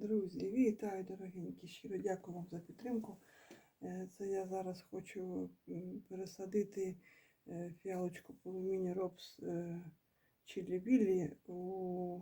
Друзі, вітаю, дорогенькі. Щиро дякую вам за підтримку. Е, Це я зараз хочу пересадити е, фіалочку полуміні Робс Чилі Білі у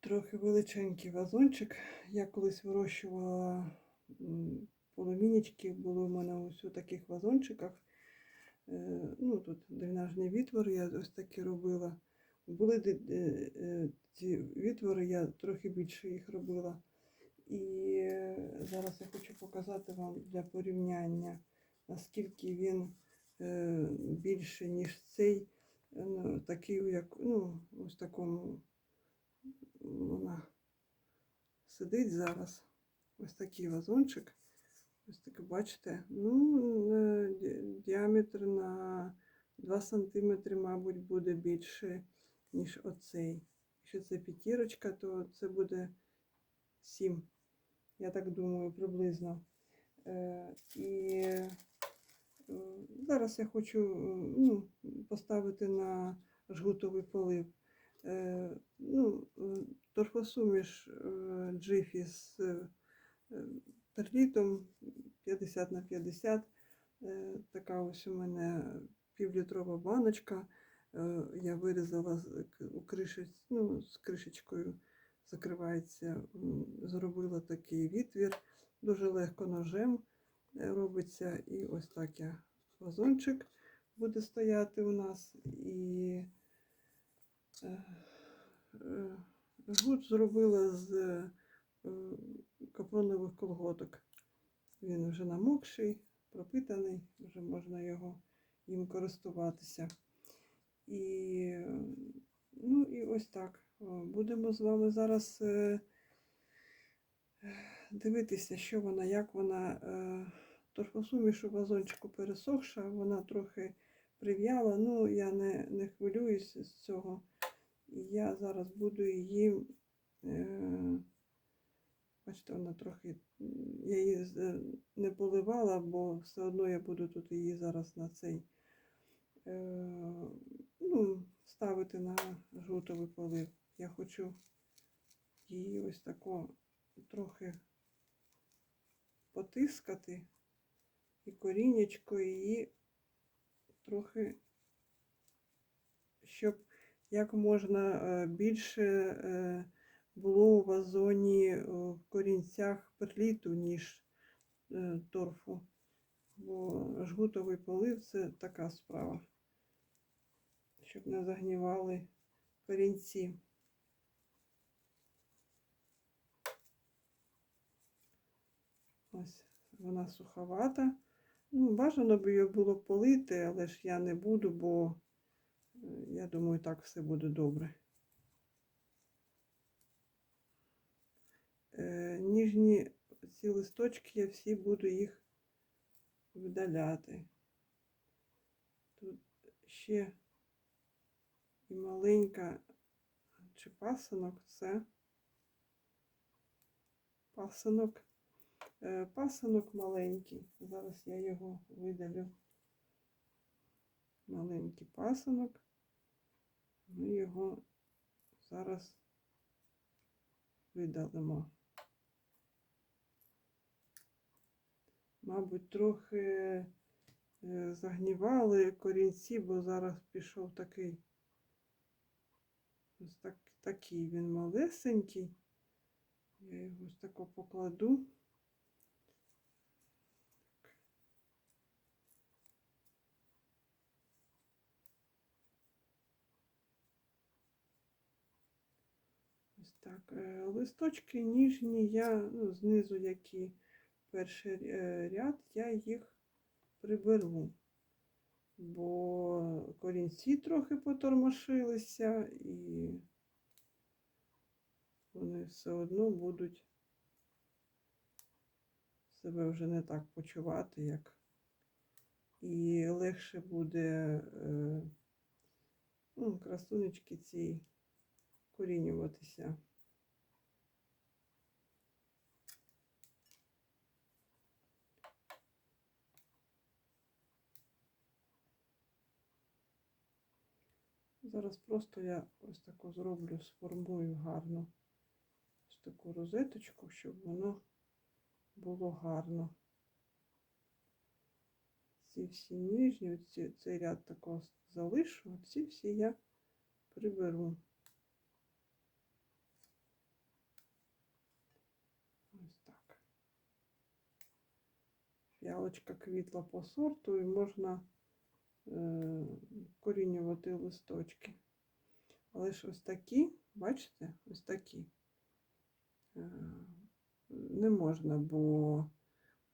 трохи величенький вазончик. Я колись вирощувала полумінічки, були в мене ось у таких вазончиках. Е, Ну, тут дренажні відтвори я ось такі робила. Були де, е, ці відтвори, я трохи більше їх робила. І е, зараз я хочу показати вам для порівняння, наскільки він е, більше, ніж цей, е, ну, такий, як, ну, ось такому вона сидить зараз. Ось такий вазончик. Ось таке, бачите, ну, е, діаметр на 2 см, мабуть, буде більше, ніж оцей. Якщо це п'ятірочка, то це буде 7. Я так думаю, приблизно. Е, і е, зараз я хочу ну, поставити на жгутовий полив. Е, ну, торфосуміш джифі з перлітом 50 на 50. Е, Така ось у мене півлітрова баночка. Е, Я вирізала у ну, з кришечкою закривається. Зробила такий відвір. Дуже легко ножем е, робиться. І ось так я вазончик буде стояти у нас. І е, е, зробила з капронових колготок. Він вже намокший, пропитаний, вже можна його їм користуватися. І, ну, і ось так. Будемо з вами зараз е, дивитися, що вона, як вона. Е, торфосуміш у вазончику пересохша, вона трохи прив'яла. Ну, я не, не хвилююсь з цього. Я зараз буду її. Е, Бачите, вона трохи. Я її не поливала, бо все одно я буду тут її зараз на цей ну, ставити на жовтовий полив. Я хочу її ось тако трохи потискати і корінечко її трохи, щоб як можна е, більше е, було у вазоні е, в корінцях перліту, ніж торфу. Бо жгутовий полив це така справа, щоб не загнівали корінці. Ось вона суховата. Ну, бажано б її було полити, але ж я не буду, бо е, я думаю, так все буде добре. Е, ніжні ці листочки я всі буду їх видаляти. Тут ще і маленька чи пасинок це пасинок. Е, Пасинок маленький. Зараз я його видалю. Маленький пасинок. Ми його зараз видалимо. Мабуть, трохи е, загнівали корінці, бо зараз пішов такий ось так, такий він малесенький. Я його ось тако покладу. Ось так. е, Листочки ніжні, я ну, знизу, які перший е, ряд, я їх приберу, бо корінці трохи потормошилися і вони все одно будуть себе вже не так почувати, як і легше буде е, ну, красунечки ці корінюватися. Зараз просто я ось таку зроблю, сформую гарно. Ось таку розеточку, щоб воно було гарно. Ці всі нижні, оці, цей ряд такого залишу, а ці всі я приберу. Ось так. Фіалочка квітла по сорту і можна корінювати листочки. Але ж ось такі, бачите, ось такі е, не можна, бо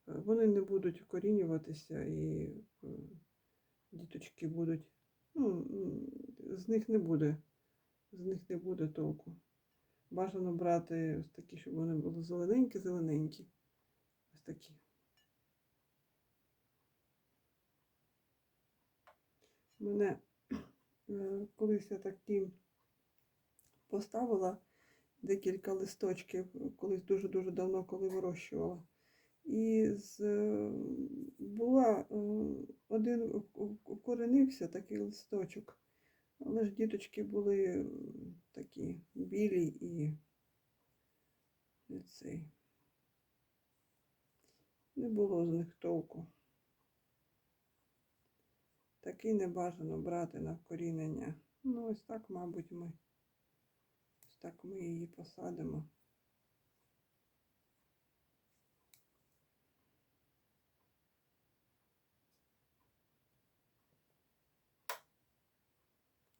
е, вони не будуть вкорінюватися і е, діточки будуть, ну, з них не буде, з них не буде толку. Бажано брати ось такі, щоб вони були зелененькі-зелененькі. Ось такі. У мене е, колись я такі поставила декілька листочків, колись дуже-дуже давно, коли вирощувала. І з, була е, один вкоренився такий листочок, але ж діточки були е, такі білі і цей. Не було з них толку. Такий не бажано брати на вкорінення. Ну, ось так, мабуть, ми. Ось так ми її посадимо.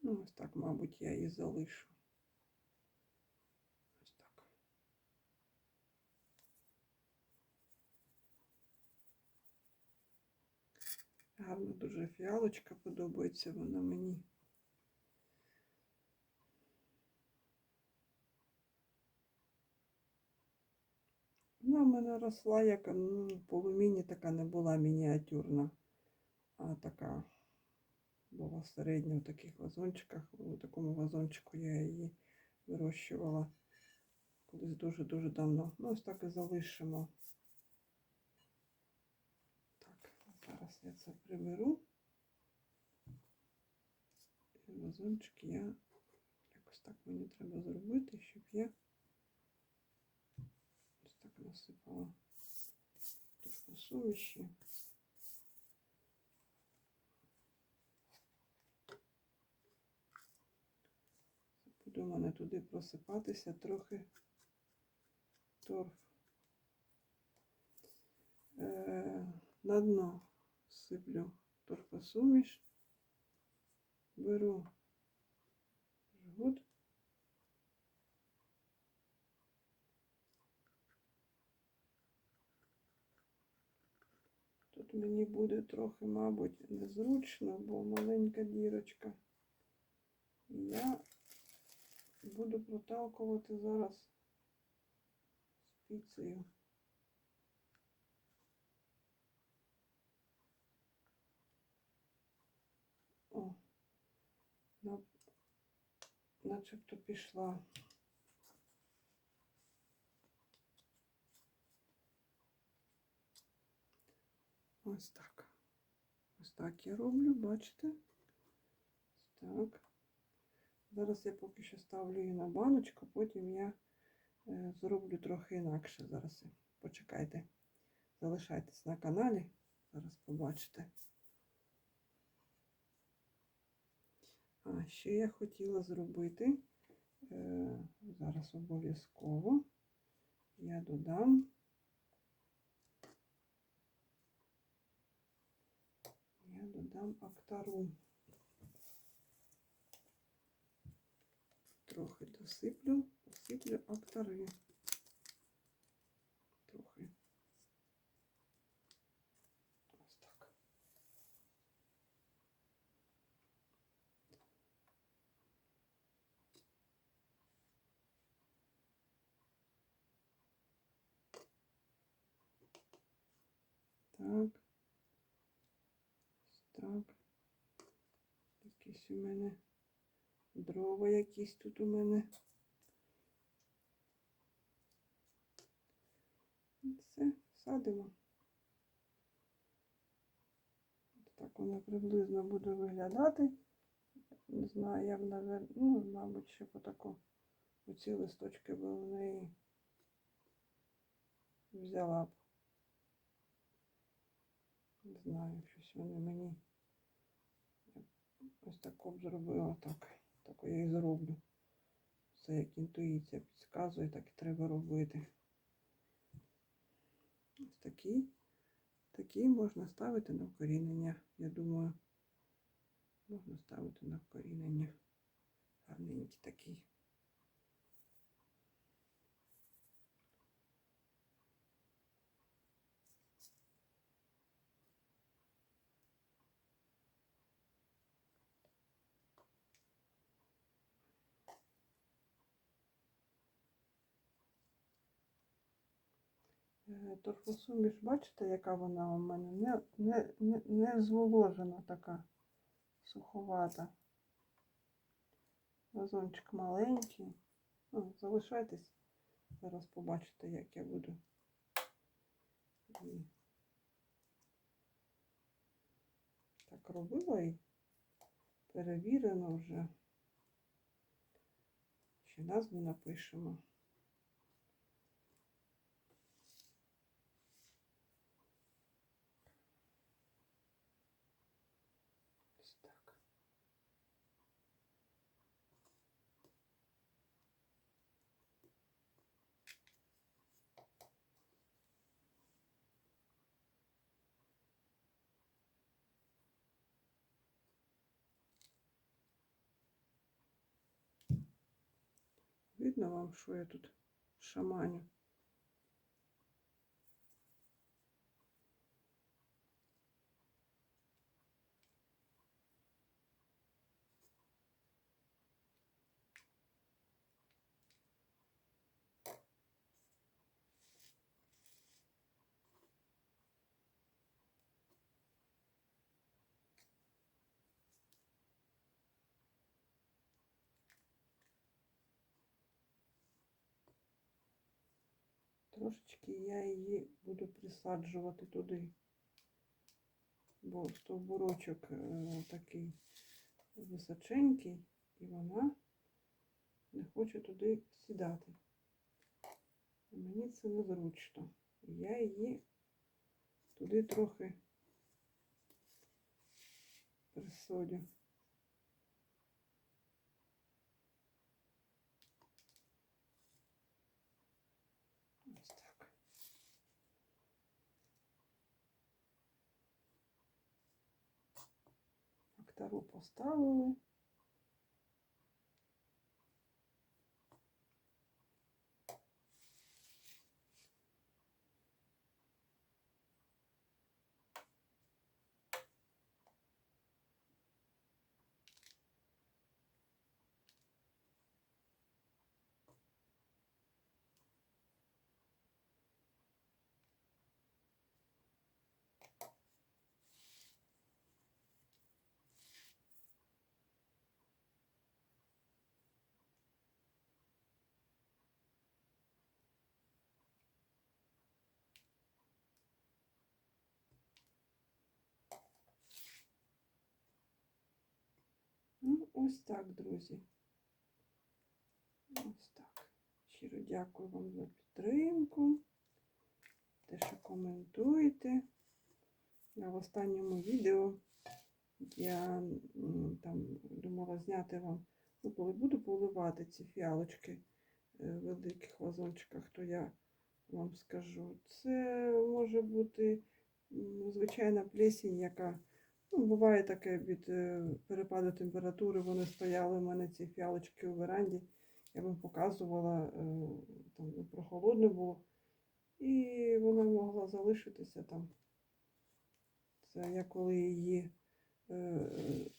Ну, ось так, мабуть, я її залишу. Гарна дуже фіалочка, подобається вона мені. Вона в мене росла як ну, полуміні така не була мініатюрна, а така була середня в таких вазончиках. У такому вазончику я її вирощувала колись дуже-дуже давно. Ну, ось так і залишимо. Так, зараз я це приберу. І вазончик я якось так мені треба зробити, щоб я ось так насипала трошки суміші. Буде у мене туди просипатися трохи торф. Е, на дно сиплю торфосуміш, беру жгут. Тут мені буде трохи, мабуть, незручно, бо маленька дірочка. Я буду проталкувати зараз спіцею. О, на, начебто пішла. Ось так. Ось так я роблю, бачите? Так. Зараз я поки що ставлю її на баночку, потім я е, зроблю трохи інакше. Зараз почекайте. Залишайтесь на каналі, зараз побачите. А ще я хотіла зробити, е, зараз обов'язково я додам. Я додам актару. Трохи досиплю, посиплю актари. Трохи. Ось так. Так. Так. Якісь у мене дрова якісь тут у мене. І Все, садимо. Так воно приблизно буде виглядати. Не знаю, як навер... ну, мабуть, ще по таку. Оці листочки були в неї взяла б. Не знаю, щось вони мені. Ось таку б зробила так. Так я і зроблю. Все як інтуїція підказує, так і треба робити. Ось такі. Такі можна ставити на вкорінення, я думаю. Можна ставити на вкорінення. Гарненький такий. Е, Торфосуміш, бачите, яка вона у мене? Не, не, не, не зволожена така, суховата. Вазончик маленький. Ну, залишайтесь. Зараз побачите, як я буду. Так робила і перевірено вже. Ще назву напишемо. Видно вам, що я тут шаманю? Трошечки я її буду присаджувати туди. Бо стовбурочок е, такий височенький, і вона не хоче туди сідати. Мені це незручно. Я її туди трохи присадю. Ось так. Актору поставили. Ну, ось так, друзі. Ось так. Щиро дякую вам за підтримку. Те, що коментуєте. А в останньому відео я там думала зняти вам, ну, коли буду поливати ці фіалочки е, в великих вазончиках, то я вам скажу. Це може бути звичайна плесінь, яка Ну, буває таке від е, перепаду температури. Вони стояли у мене ці фіалочки у веранді. Я вам показувала, е, там ну, прохолодно було. І вона могла залишитися там. Це я коли її е,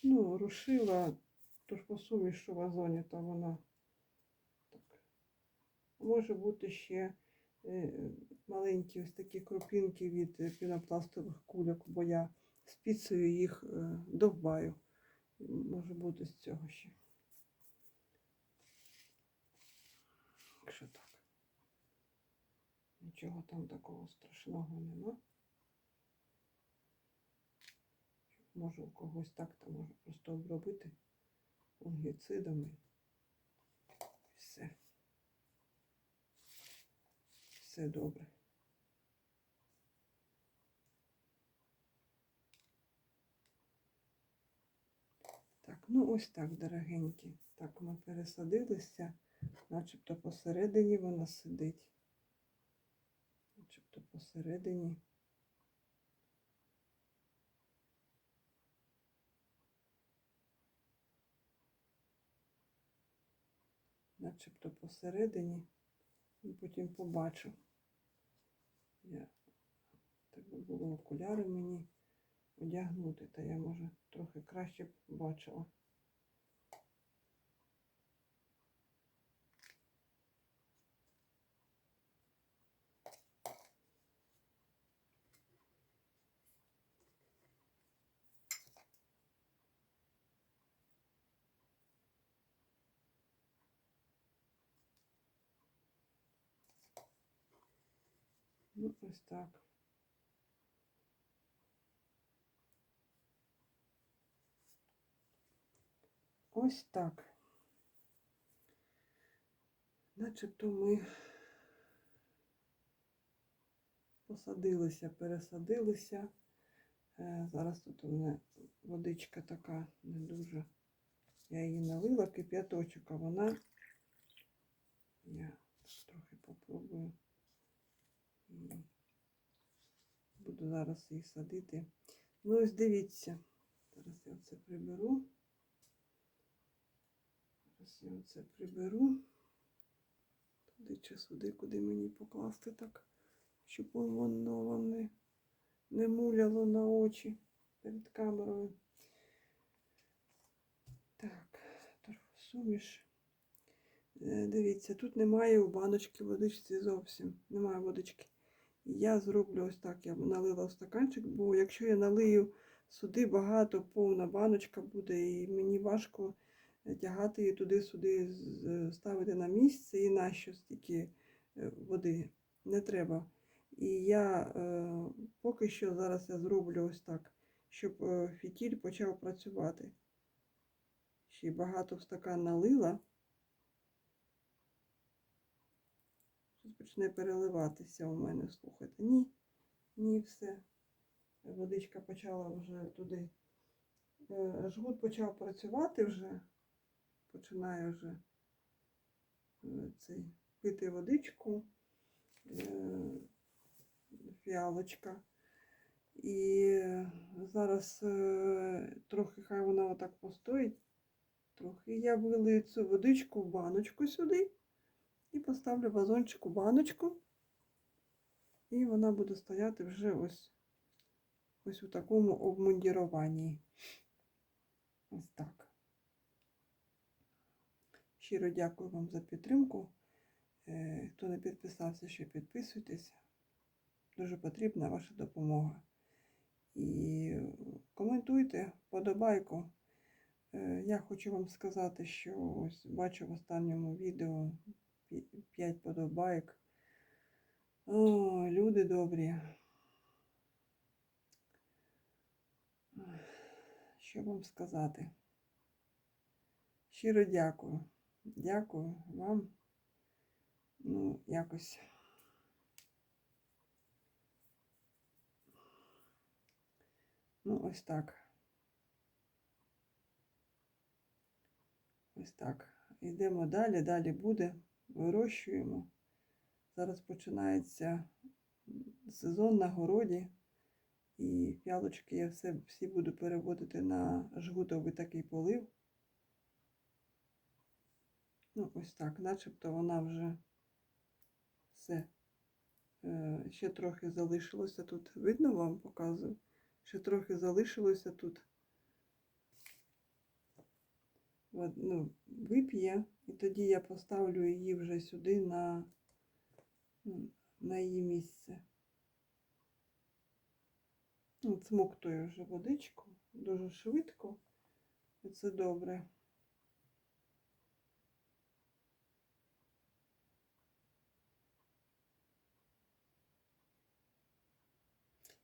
ну, рушила, тож по суміш у вазоні, то вона так. Може бути ще маленькі ось такі крупінки від пінопластових кульок, бо я спіцею їх е, довбаю. Може бути з цього ще. Якщо так. Нічого там такого страшного нема. Може у когось так, то може просто обробити фунгіцидами. Все. Все добре. Ну ось так, дорогенькі. Так, ми пересадилися, начебто посередині вона сидить. Начебто посередині. Начебто посередині. І потім побачу. Я так було окуляри мені одягнути, та я може трохи краще бачила. Ну, ось так. Ось так. Начебто ми посадилися, пересадилися. Е, Зараз тут у мене водичка така не дуже. Я її налила кип'яточок, а вона. Я трохи попробую. Буду зараз її садити. Ну, ось дивіться. Зараз я це приберу. Зараз я оце приберу. Туди чи сюди, куди мені покласти так, щоб воно вам не, не муляло на очі перед камерою. Так, торфосуміш. Е, Дивіться, тут немає у баночки водичці зовсім. Немає водички. Я зроблю ось так, я налила в стаканчик, бо якщо я налию сюди багато, повна баночка буде, і мені важко тягати її туди-сюди, ставити на місце і нащо стільки е, води не треба. І я е, поки що зараз я зроблю ось так, щоб е, фітіль почав працювати. Ще багато в стакан налила. Щось почне переливатися у мене, слухайте. Ні, ні, все. Водичка почала вже туди. Е, Жгут почав працювати вже. Починає вже е, цей пити водичку, е, фіалочка. І зараз трохи хай вона отак постоїть. Трохи я вилию цю водичку в баночку сюди і поставлю вазончик у баночку. І вона буде стояти вже ось, ось у такому обмундіруванні. Ось так. Щиро дякую вам за підтримку. Е, Хто не підписався, ще підписуйтесь. Дуже потрібна ваша допомога. І коментуйте, подобайку. Е, Я хочу вам сказати, що ось бачу в останньому відео 5 подобайок. О, люди добрі. Що вам сказати? Щиро дякую. Дякую вам. Ну, якось. Ну, ось так. Ось так. Йдемо далі, далі буде. Вирощуємо. Зараз починається сезон на городі. І п'ялочки я все, всі буду переводити на жгутовий такий полив. Ну, ось так, начебто вона вже все. Е, ще трохи залишилося тут. Видно вам показую? Ще трохи залишилося тут. Ну, вип'є, і тоді я поставлю її вже сюди на, на її місце. Цмоктую вже водичку дуже швидко. І це добре.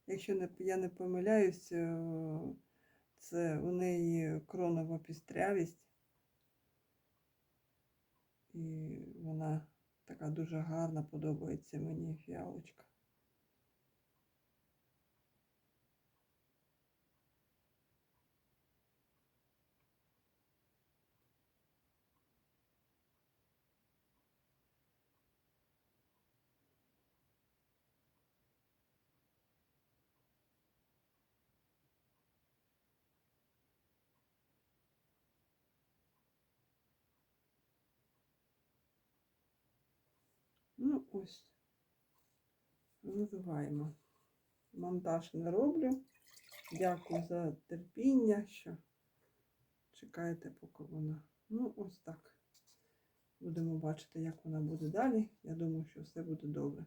Якщо не, я не помиляюсь, е, це у неї кронова пістрявість. І вона така дуже гарна, подобається мені фіалочка. Ну, ось. Виливаємо. Монтаж не роблю. Дякую за терпіння, що чекаєте, поки вона. Ну, ось так. Будемо бачити, як вона буде далі. Я думаю, що все буде добре.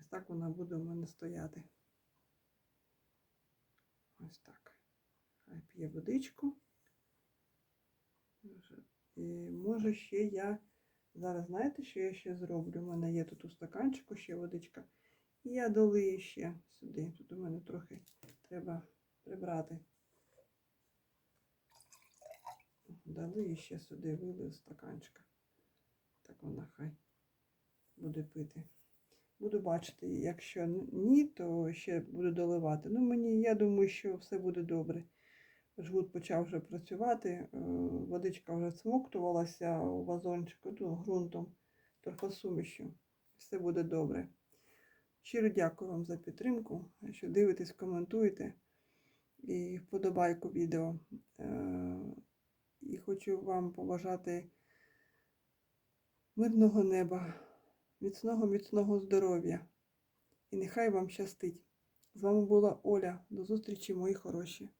Ось так вона буде у мене стояти. Ось так. Хай п'є водичку. І може ще я. Зараз знаєте, що я ще зроблю? У мене є тут у стаканчику ще водичка. І я долию ще сюди. Тут у мене трохи треба прибрати. Долию ще сюди, вилию з стаканчика. Так вона хай буде пити. Буду бачити, якщо ні, то ще буду доливати. Ну, мені, я думаю, що все буде добре. Жгут почав вже працювати, е, водичка вже смоктувалася у вазончику, ну, ґрунтом, трохи сумішю. Все буде добре. Щиро дякую вам за підтримку. Якщо дивитесь, коментуєте і вподобайку відео. Е, І хочу вам побажати мирного неба, міцного, міцного здоров'я. І нехай вам щастить. З вами була Оля. До зустрічі, мої хороші.